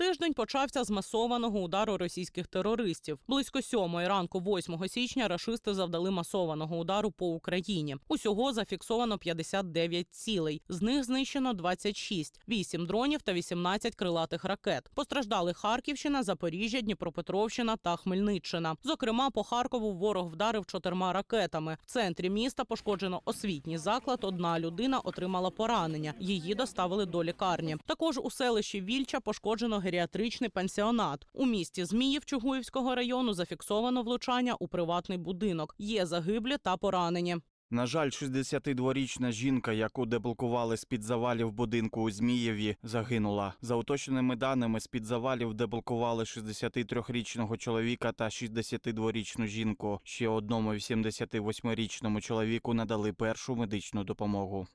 Тиждень почався з масованого удару російських терористів. Близько сьомої ранку, 8 січня, рашисти завдали масованого удару по Україні. Усього зафіксовано 59 цілей. З них знищено 26, 8 дронів та 18 крилатих ракет. Постраждали Харківщина, Запоріжжя, Дніпропетровщина та Хмельниччина. Зокрема, по Харкову ворог вдарив чотирма ракетами. В центрі міста пошкоджено освітній заклад. Одна людина отримала поранення. Її доставили до лікарні. Також у селищі Вільча пошкоджено геріатричний пансіонат. У місті Зміїв Чугуївського району зафіксовано влучання у приватний будинок. Є загиблі та поранені. На жаль, 62-річна жінка, яку деблокували з-під завалів будинку у Змієві, загинула. За уточненими даними, з-під завалів деблокували 63-річного чоловіка та 62-річну жінку. Ще одному 88-річному чоловіку надали першу медичну допомогу.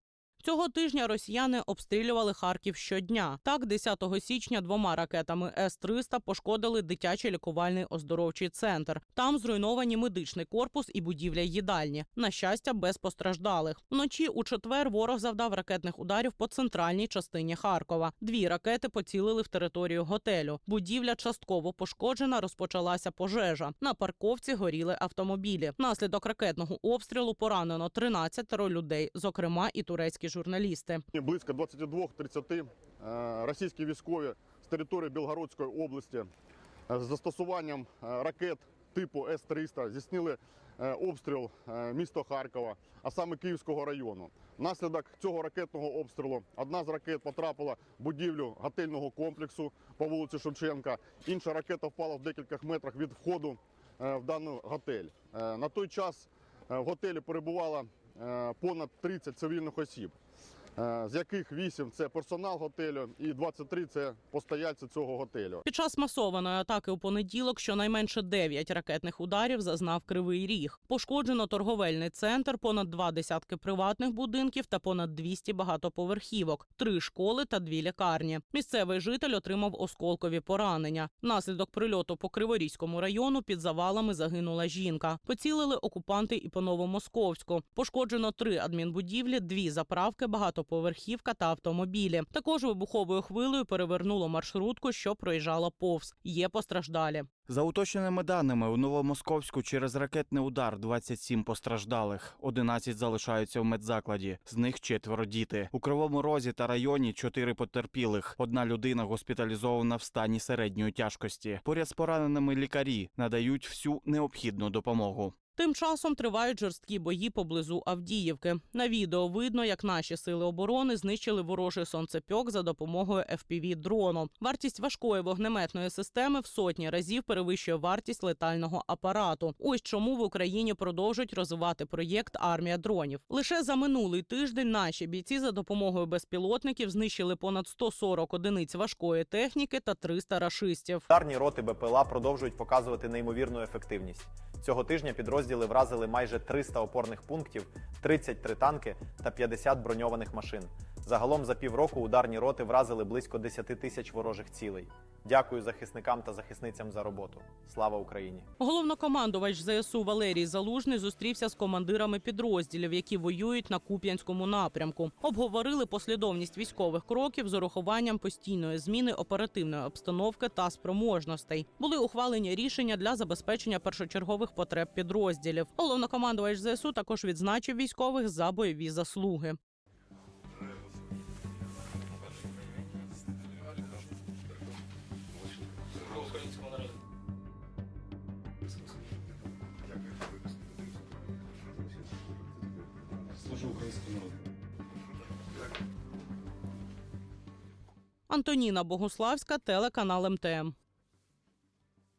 Цього тижня росіяни обстрілювали Харків щодня. Так, 10 січня двома ракетами С-300 пошкодили дитячий лікувальний оздоровчий центр. Там зруйновані медичний корпус і будівля їдальні. На щастя, без постраждалих. Вночі у четвер ворог завдав ракетних ударів по центральній частині Харкова. Дві ракети поцілили в територію готелю. Будівля частково пошкоджена, розпочалася пожежа. На парковці горіли автомобілі. Наслідок ракетного обстрілу поранено 13 людей, зокрема і турецькі журналісти. Близько 22.30 е, російські військові з території Білгородської області е, з застосуванням е, ракет типу С-300 здійснили обстріл міста Харкова, а саме Київського району. Внаслідок цього ракетного обстрілу одна з ракет потрапила в будівлю готельного комплексу по вулиці Шевченка. Інша ракета впала в декількох метрах від входу в даний готель. На той час в готелі перебувало понад 30 цивільних осіб, з яких 8 – це персонал готелю і 23 – це постояльці цього готелю. Під час масованої атаки у понеділок щонайменше 9 ракетних ударів зазнав Кривий Ріг. Пошкоджено торговельний центр, понад два десятки приватних будинків та понад 200 багатоповерхівок, три школи та дві лікарні. Місцевий житель отримав осколкові поранення. Наслідок прильоту по Криворізькому району під завалами загинула жінка. Поцілили окупанти і по Новомосковську. Пошкоджено три адмінбудівлі, дві заправки, багатоповерхівка та автомобілі. Також вибуховою хвилею перевернуло маршрутку, що проїжджала повз. Є постраждалі. За уточненими даними, у Новомосковську через ракетний удар 27 постраждалих, 11 залишаються в медзакладі, з них четверо діти. У Кривому Розі та районі чотири потерпілих. Одна людина госпіталізована в стані середньої тяжкості. Поряд з пораненими лікарі надають всю необхідну допомогу. Тим часом тривають жорсткі бої поблизу Авдіївки. На відео видно, як наші сили оборони знищили ворожий сонцепьок за допомогою fpv дрону. Вартість важкої вогнеметної системи в сотні разів перевищує вартість летального апарату. Ось чому в Україні продовжують розвивати проєкт Армія дронів. Лише за минулий тиждень наші бійці за допомогою безпілотників знищили понад 140 одиниць важкої техніки та 300 рашистів. Ударні роти БПЛА продовжують показувати неймовірну ефективність. Цього тижня підрозділи вразили майже 300 опорних пунктів, 33 танки та 50 броньованих машин. Загалом за півроку ударні роти вразили близько 10 тисяч ворожих цілей. Дякую захисникам та захисницям за роботу. Слава Україні! Головнокомандувач ЗСУ Валерій Залужний зустрівся з командирами підрозділів, які воюють на Куп'янському напрямку. Обговорили послідовність військових кроків з урахуванням постійної зміни оперативної обстановки та спроможностей. Були ухвалені рішення для забезпечення першочергових потреб підрозділів. Головнокомандувач ЗСУ також відзначив військових за бойові заслуги. Служу українському народу. Антоніна Богуславська, телеканал МТМ.